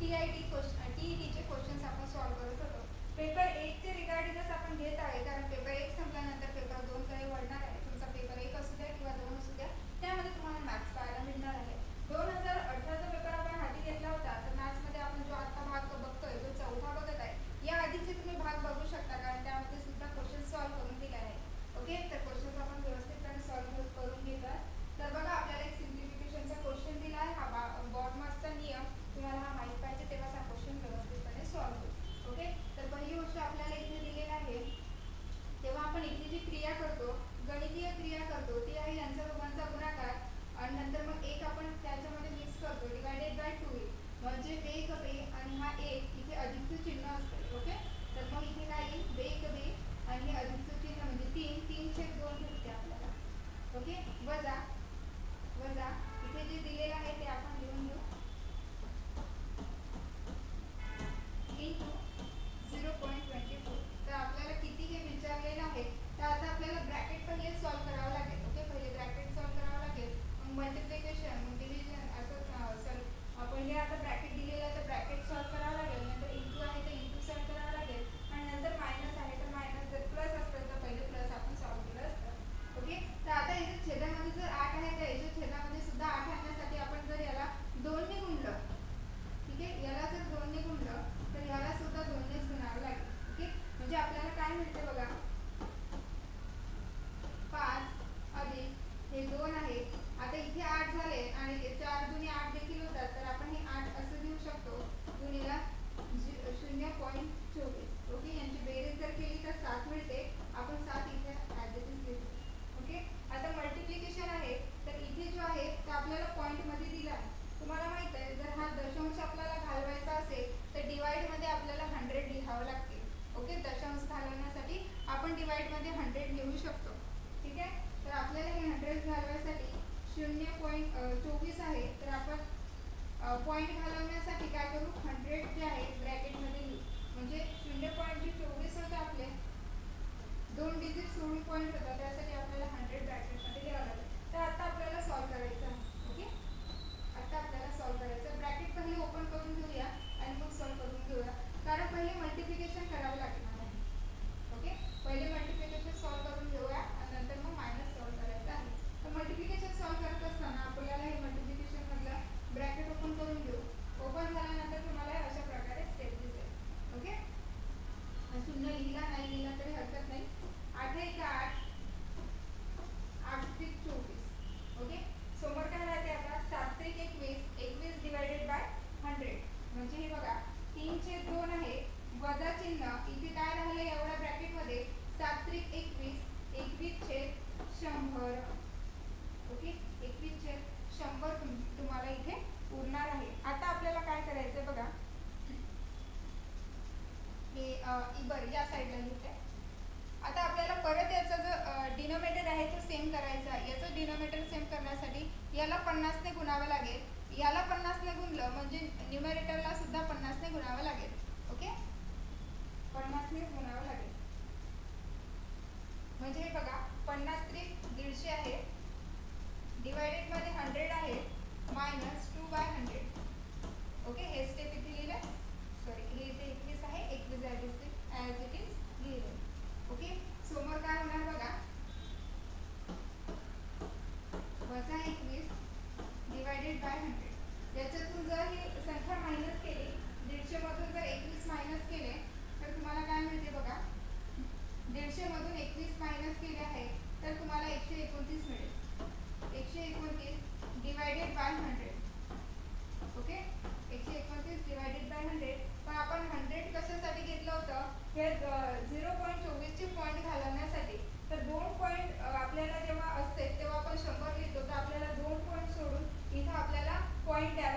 T I T question T E टीचे questions आपण solve करत होतो. पेपर एकचे रिगार्डिंगच आपण घेत आहे कारण साईडला घेते. आता आपल्याला परत याचा जो डिनोमेटर आहे तो सेम करायचा. याचं डिनोमेटर सेम करण्यासाठी याला पन्नासने गुणावं लागेल. याला पन्नासने गुणलं म्हणजे न्युमरेटरला सुद्धा पन्नासने गुणावं लागेल. ओके? पन्नासने गुणावं लागेल. म्हणजे हे बघा पन्नास त्रिक दीडशे आहे. डिवायडेडमध्ये हंड्रेड आहे. मायनस हंड्रेड जर ही संख्या मायनस केली दीडशेमधून जर एकवीस मायनस केले तर तुम्हाला काय मिळते बघा? दीडशेमधून एकवीस मायनस केले आहे तर तुम्हाला एकशे एकोणतीस मिळेल. एकशे एकोणतीस डिवायडेड बाय हंड्रेड ओके एकशे एकोणतीस डिवायडेड बाय हंड्रेड पण आपण हंड्रेड कशासाठी घेतलं होतं? हे झिरो पॉईंट चोवीसचे पॉईंट घालवण्यासाठी. तर दोन पॉईंट quite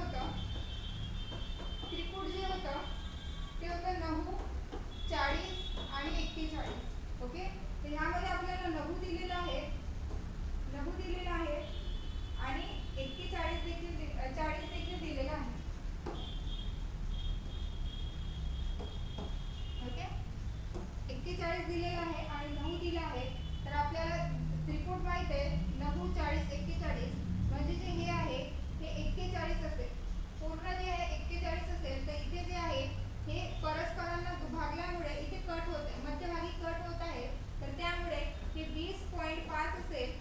होता. त्रिकूट जे होतं ते होतं नऊ चाळीस आणि एक्केचाळीस. ओके? तर ह्यामध्ये आपल्याला नऊ दिलेलं आहे. नऊ दिलेलं आहे. आणि एक्केचाळीस देखील चाळीस देखील दिलेलं आहे. ओके? एक्केचाळीस दिलेलं आहे आणि नऊ दिलं आहे. तर आपल्याला त्रिकूट माहीत आहे. नऊ चाळीस एक्केचाळीस. म्हणजे जे हे आहे एक्केचाळीस असेल. पूर्ण जे आहे एक्केचाळीस असेल तर इथे जे आहे हे परस्परांना दुभागल्यामुळे इथे कट होत मध्यभागी कट होत आहे. तर त्यामुळे हे वीस पॉईंट पाच असेल.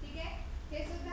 ठीक आहे? हे सुद्धा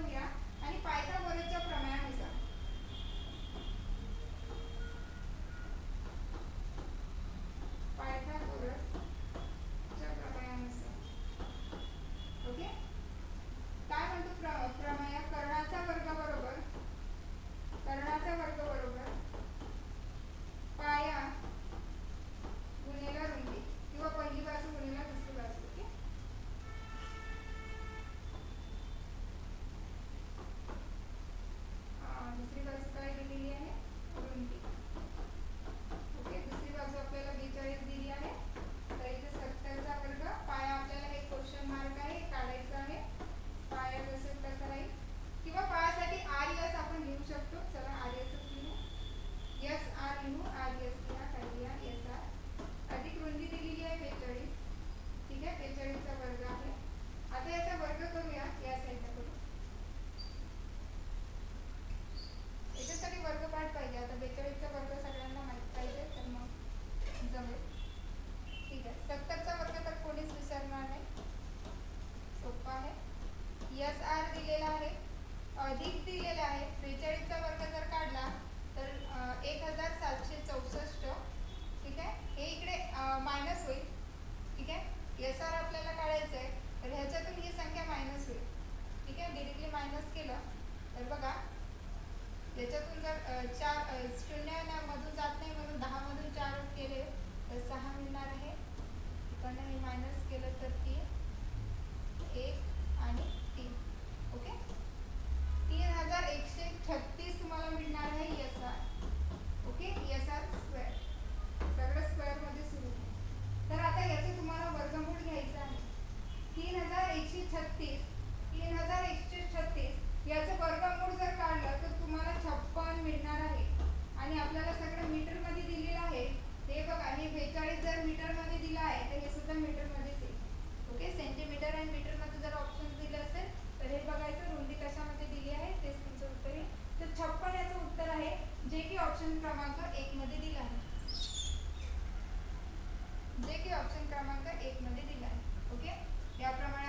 बनवूया आणि पायथा बरोबरच्या प्रमाणे मायनस केलं तर बघा याच्यातून जर चार अ, शून्य मधून जात नाही म्हणून दहामधून चार केले तर सहा मिळणार आहे. इकडनं हे मायनस केलं तर तीन एक आणि तीन ओके तीन हजार एकशे छत्तीस तुम्हाला मिळणार आहे S R okay S R square सगळं स्क्वेअरमध्ये सुरू आहे. तर आता याचं तुम्हाला वर्गमूळ घ्यायचं आहे तीन हजार एकशे छत्तीस तीन हजार एकशे छत्तीस याचं वर्गमूळ जर काढलं तर तुम्हाला छप्पन मिळणार आहे आणि आपल्याला सगळं मीटरमध्ये दिलेलं आहे ते बघा हे बेचाळीस जर मीटरमध्ये दिलं आहे तर हे सुद्धा मीटरमध्येच येईल ओके सेंटीमीटर अँड मीटरमध्ये जर ऑप्शन दिले असेल तर हे बघायचं रुंदी कशामध्ये दिली आहे तेच तुमचं उत्तर आहे तर छप्पन याचं उत्तर आहे जे की ऑप्शन क्रमांक एक मध्ये दिलं आहे. जे की ऑप्शन क्रमांक एक मध्ये दिला आहे. ओके याप्रमाणे